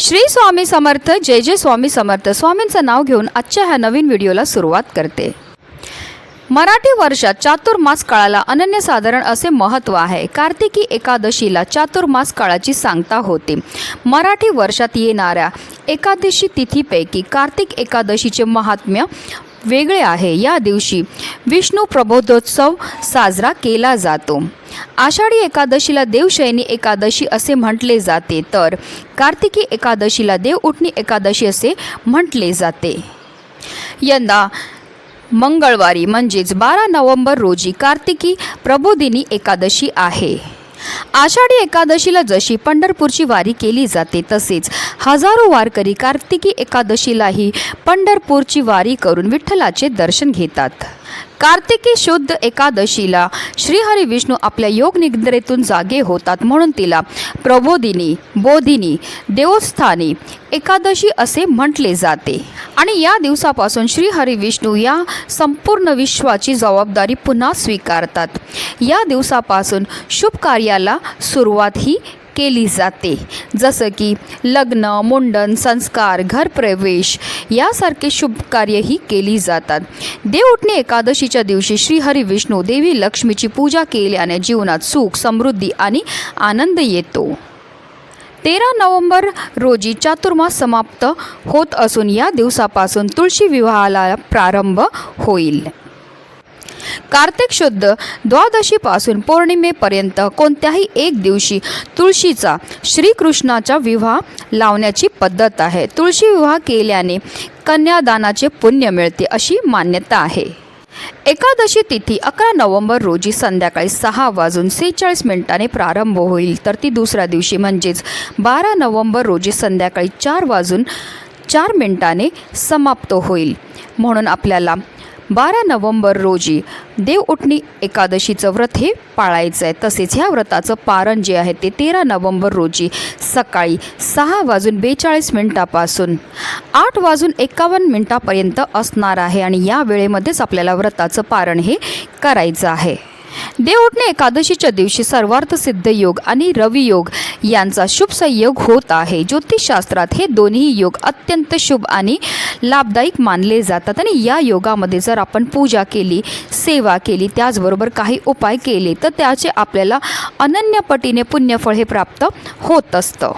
श्री स्वामी समर्थ जय जय स्वामी समर्थ. स्वामींचं नाव घेऊन आजच्या ह्या नवीन व्हिडिओला सुरुवात करते. मराठी वर्षात चातुर्मास काळाला अनन्यसाधारण असे महत्त्व आहे. कार्तिकी एकादशीला चातुर्मास काळाची सांगता होते. मराठी वर्षात येणाऱ्या एकादशी तिथीपैकी कार्तिक एकादशीचे महात्म्य वेगळे आहे. या दिवशी विष्णू प्रबोधोत्सव साजरा केला जातो. आषाढी एकादशीला देवशयनी एकादशी असे म्हटले जाते. तर कार्तिकी एकादशीला देव उठणी एकादशी असे म्हटले जाते. यंदा मंगळवारी म्हणजेच बारा नोव्हेंबर रोजी कार्तिकी प्रबोधिनी एकादशी आहे. आषाढी एकादशीला जशी पंढरपूरची वारी केली जाते तसेच हजारो वारकरी कार्तिकी एकादशीलाही पंढरपूरची वारी करून विठ्ठलाचे दर्शन घेतात. कार्तिकी शुद्ध एकादशीला श्रीहरी विष्णू आपल्या योग निद्रेतून जागे होतात म्हणून तिला प्रबोधिनी बोधिनी देवस्थानी एकादशी असे म्हटले जाते. आणि या दिवसापासून श्रीहरी विष्णू या संपूर्ण विश्वाची जबाबदारी पुन्हा स्वीकारतात. या दिवसापासून शुभ कार्याला सुरुवात ही केली जाते. जसं की लग्न मुंडन संस्कार घरप्रवेश यासारखे शुभ कार्यही केली जातात. देवउठणे एकादशीच्या दिवशी श्रीहरी विष्णू देवी लक्ष्मीची पूजा केल्याने जीवनात सुख समृद्धी आणि आनंद येतो. तेरा नोव्हेंबर रोजी चातुर्मास समाप्त होत असून या दिवसापासून तुळशी विवाहाला प्रारंभ होईल. कार्तिक शुद्ध द्वादशीपासून पौर्णिमेपर्यंत कोणत्याही एक दिवशी तुळशीचा श्रीकृष्णाचा विवाह लावण्याची पद्धत आहे. तुळशी विवाह केल्याने कन्यादानाचे पुण्य मिळते अशी मान्यता आहे. एकादशी तिथी अकरा नोव्हेंबर रोजी संध्याकाळी सहा वाजून सेहेचाळीस मिनिटाने प्रारंभ होईल. तर ती दुसऱ्या दिवशी म्हणजेच बारा नोव्हेंबर रोजी संध्याकाळी चार वाजून चार मिनिटाने समाप्त होईल. म्हणून आपल्याला बारा नोव्हेंबर रोजी देवउठणी एकादशीचं व्रत हे पाळायचं आहे. तसेच ह्या व्रताचं पारण जे आहे ते तेरा नोव्हेंबर रोजी सकाळी सहा वाजून बेचाळीस मिनिटापासून आठ वाजून एकावन्न मिनिटापर्यंत असणार आहे आणि या वेळेमध्येच आपल्याला व्रताचं पारण हे करायचं आहे. देव उठणे एकादशीच्या दिवशी सर्वार्थ सिद्ध योग आणि रवी योग यांचा शुभ संयोग होत आहे. ज्योतिषशास्त्रात हे दोन्ही योग अत्यंत शुभ आणि लाभदायक मानले जातात आणि या योगामध्ये जर आपण पूजा केली सेवा केली त्याचबरोबर काही उपाय केले तर त्याचे आपल्याला अनन्यपटीने पुण्यफळ हे प्राप्त होत असतं.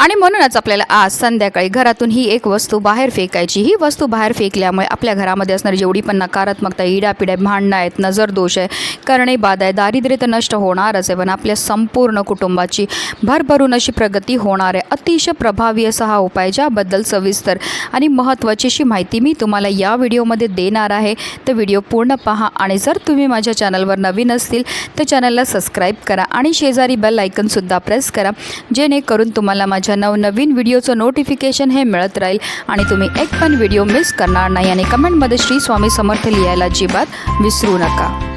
आणि म्हणूनच आपल्याला आज संध्याकाळी घरातून ही एक वस्तू बाहेर फेकायची. ही वस्तू बाहेर फेकल्यामुळे आपल्या घरामध्ये असणारी जेवढी पण नकारात्मकता इडापिड्या भांडणं आहेत नजर दोष आहे करणे बाद आहे दारिद्र्य तर नष्ट होणारच आहे पण आपल्या संपूर्ण कुटुंबाची भरभरून अशी प्रगती होणार आहे. अतिशय प्रभावी असा हा उपाय ज्याबद्दल सविस्तर आणि महत्त्वाची अशी माहिती मी तुम्हाला या व्हिडिओमध्ये देणार आहे. तर व्हिडिओ पूर्ण पहा आणि जर तुम्ही माझ्या चॅनलवर नवीन असतील तर चॅनलला सबस्क्राईब करा आणि शेजारी बेल आयकनसुद्धा प्रेस करा जेणेकरून तुम्हाला माझ्या नवनवीन व्हिडिओचं नोटिफिकेशन हे मिळत राहील. आणि तुम्ही एक पण व्हिडिओ मिस करणार नाही आणि कमेंटमध्ये श्री स्वामी समर्थ लिहायला अजिबात विसरू नका.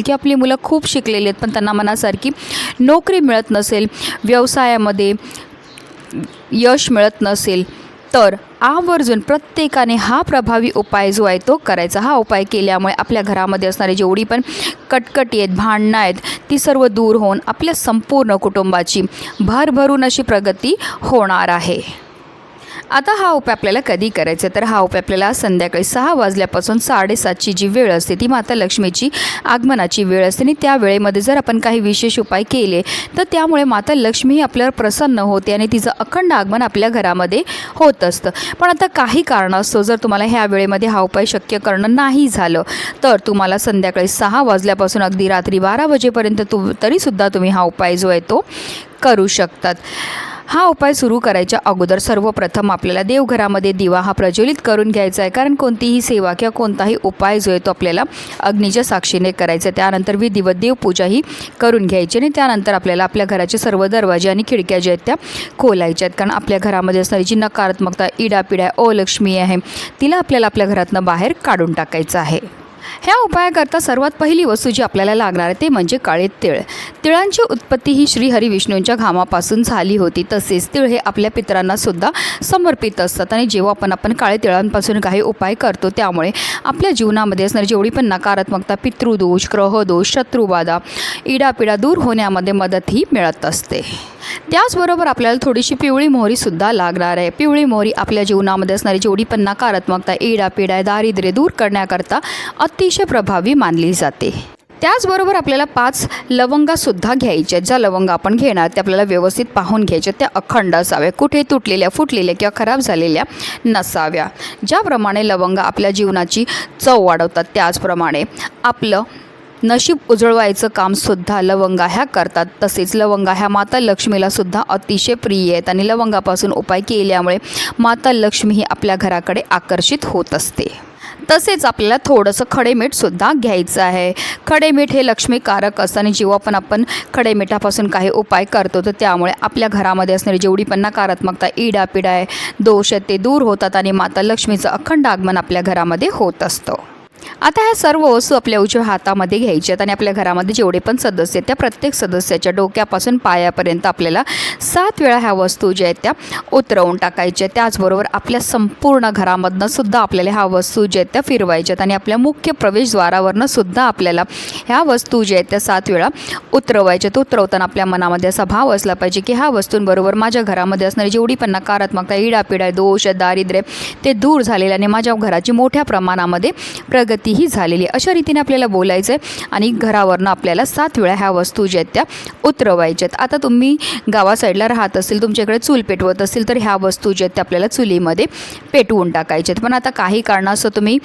की आपली मुलं खूप शिकलेली आहेत पण त्यांना मनासारखी नोकरी मिळत नसेल व्यवसायामध्ये यश मिळत नसेल तर आवर्जून प्रत्येकाने हा प्रभावी उपाय जो आहे तो करायचा. हा उपाय केल्यामुळे आपल्या घरामध्ये असणारी जेवढी पण कटकटी आहेत भांडणं आहेत ती सर्व दूर होऊन आपल्या संपूर्ण कुटुंबाची भरभरून अशी प्रगती होणार आहे. आता हा उपाय आपल्याला कधी करायचा? तर हा उपाय आपल्याला संध्याकाळी सहा वाजल्यापासून साडेसातची जी वेळ असते ती माता लक्ष्मीची आगमनाची वेळ असते. आणि त्या वेळेमध्ये जर आपण काही विशेष उपाय केले तर त्यामुळे माता लक्ष्मी ही आपल्यावर प्रसन्न होते आणि तिचं अखंड आगमन आपल्या घरामध्ये होत असतं. पण आता काही कारणास्तव जर तुम्हाला ह्या वेळेमध्ये हा उपाय शक्य करणं नाही झालं तर तुम्हाला संध्याकाळी सहा वाजल्यापासून अगदी रात्री बारा वाजेपर्यंत तु तरीसुद्धा तुम्ही हा उपाय जो आहे तो करू शकतात. हा उपाय सुरू करायच्या अगोदर सर्वप्रथम आपल्याला देवघरामध्ये दिवा हा प्रज्वलित करून घ्यायचा आहे. कारण कोणतीही सेवा किंवा कोणताही उपाय जो आहे तो आपल्याला अग्नीच्या साक्षीने करायचा आहे. त्यानंतर विधिवत देवपूजा ही करून घ्यायची आणि त्यानंतर आपल्याला आपल्या घराचे सर्व दरवाजे आणि खिडक्या ज्या आहेत त्या खोलायच्या आहेत. कारण आपल्या घरामध्ये असणारी जी नकारात्मकता इडापिडा अलक्ष्मी आहे तिला आपल्याला आपल्या घरातनं बाहेर काढून टाकायचं आहे. ह्या उपायाकरता सर्वात पहिली वस्तू जी आपल्याला लागणार आहे ते म्हणजे काळे तिळ. तिळांची उत्पत्ती ही श्री हरिविष्णूंच्या घामापासून झाली होती. तसेच तिळ हे आपल्या पित्रांना सुद्धा समर्पित असतात. आणि जेव्हा आपण आपण काळे तिळांपासून काही उपाय करतो त्यामुळे आपल्या जीवनामध्ये असणारी जेवढी पण नकारात्मकता पितृदोष ग्रहदोष शत्रुबाधा इडापिडा दूर होण्यामध्ये मदत ही मिळत असते. त्याचबरोबर आपल्याला थोडीशी पिवळी मोहरीसुद्धा लागणार आहे. पिवळी मोहरी आपल्या जीवनामध्ये असणारी जेवढी पण नकारात्मकता इडापिडा दारिद्र्य दूर करण्याकरता अतिशय प्रभावी मानली जाते. त्याचबरोबर आपल्याला पाच लवंगासुद्धा घ्यायच्या ज्या लवंगा आपण घेणार त्या आपल्याला व्यवस्थित पाहून घ्यायच्या त्या अखंड असाव्या. कुठे तुटलेल्या फुटलेल्या किंवा खराब झालेल्या नसाव्या. ज्याप्रमाणे लवंगा आपल्या जीवनाची चव वाढवतात त्याचप्रमाणे आपलं नशीब उजळवायचं कामसुद्धा लवंगा ह्या करतात. तसेच लवंगा ह्या माता लक्ष्मीला सुद्धा अतिशय प्रिय आहेत आणि लवंगापासून उपाय केल्यामुळे माता लक्ष्मी ही आपल्या घराकडे आकर्षित होत असते. तसेच आपल्याला थोडंसं खडेमीठसुद्धा घ्यायचं आहे. खडेमीठ हे लक्ष्मीकारक असतं आणि जेव्हा पण आपण खडेमिठापासून काही उपाय करतो तर त्यामुळे आपल्या घरामध्ये असणारी जेवढी पण नकारात्मकता इडापिडा आहे दोष आहेत ते दूर होतात आणि माता लक्ष्मीचं अखंड आगमन आपल्या घरामध्ये होत असतं. आता ह्या सर्व वस्तू आपल्या उजव्या हातामध्ये घ्यायच्या आहेत आणि आपल्या घरामध्ये जेवढे पण सदस्य आहेत त्या प्रत्येक सदस्याच्या डोक्यापासून पायापर्यंत आपल्याला सात वेळा ह्या वस्तू ज्या आहेत त्या उतरवून टाकायच्या त्याचबरोबर आपल्या संपूर्ण घरामधनं सुद्धा आपल्याला ह्या वस्तू ज्या आहेत त्या फिरवायच्या आहेत आणि आपल्या मुख्य प्रवेशद्वारावरनं सुद्धा आपल्याला ह्या वस्तू ज्या आहेत त्या सात वेळा उतरवायच्या तर उतरवताना आपल्या मनामध्ये असा भाव असला पाहिजे की ह्या वस्तूंबरोबर माझ्या घरामध्ये असणारी जेवढी पण नकारात्मकता इडापिडा दोष दारिद्र्य ते दूर झालेले आणि माझ्या घराची मोठ्या प्रमाणामध्ये प्र प्रगतीही झालेली आहे. अशा रीतीने आपल्याला बोलायचं आहे आणि घरावरनं आपल्याला सात वेळा ह्या वस्तू ज्या आहेत त्या उतरवायच्या आहेत. आता तुम्ही गावा साईडला राहत असेल तुमच्याकडे चूल पेटवत असेल तर ह्या वस्तू ज्या आहेत त्या आपल्याला चुलीमध्ये पेटवून टाकायच्या आहेत. पण आता काही कारणास्तव तुम्ही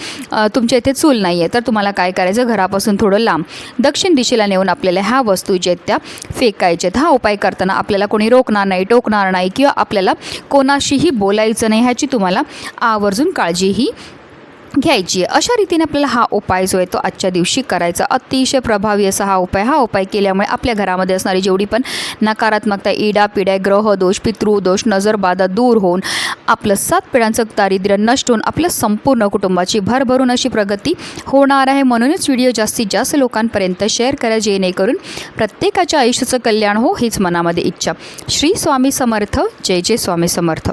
तुमच्या इथे चूल नाही आहे तर तुम्हाला काय करायचं? घरापासून थोडं लांब दक्षिण दिशेला नेऊन आपल्याला ह्या वस्तू ज्या आहेत त्या फेकायच्या आहेत. हा उपाय करताना आपल्याला कोणी रोखणार नाही टोकणार नाही किंवा आपल्याला कोणाशीही बोलायचं नाही ह्याची तुम्हाला आवर्जून काळजीही घ्यायची. आहे अशा रीतीने आपल्याला हा उपाय जो आहे तो आजच्या दिवशी करायचा. अतिशय प्रभावी असा हा उपाय. हा उपाय केल्यामुळे आपल्या घरामध्ये असणारी जेवढी पण नकारात्मकता इडा पिड्या ग्रहदोष पितृदोष नजरबाधा दूर होऊन आपलं सात पिढ्यांचं दारिद्र्य नष्ट होऊन आपल्या संपूर्ण कुटुंबाची भरभरून अशी प्रगती होणार आहे. म्हणूनच व्हिडिओ जास्तीत जास्त लोकांपर्यंत शेअर करा जेणेकरून प्रत्येकाच्या आयुष्याचं कल्याण हो हीच मनामध्ये इच्छा. श्री स्वामी समर्थ. जय जय स्वामी समर्थ.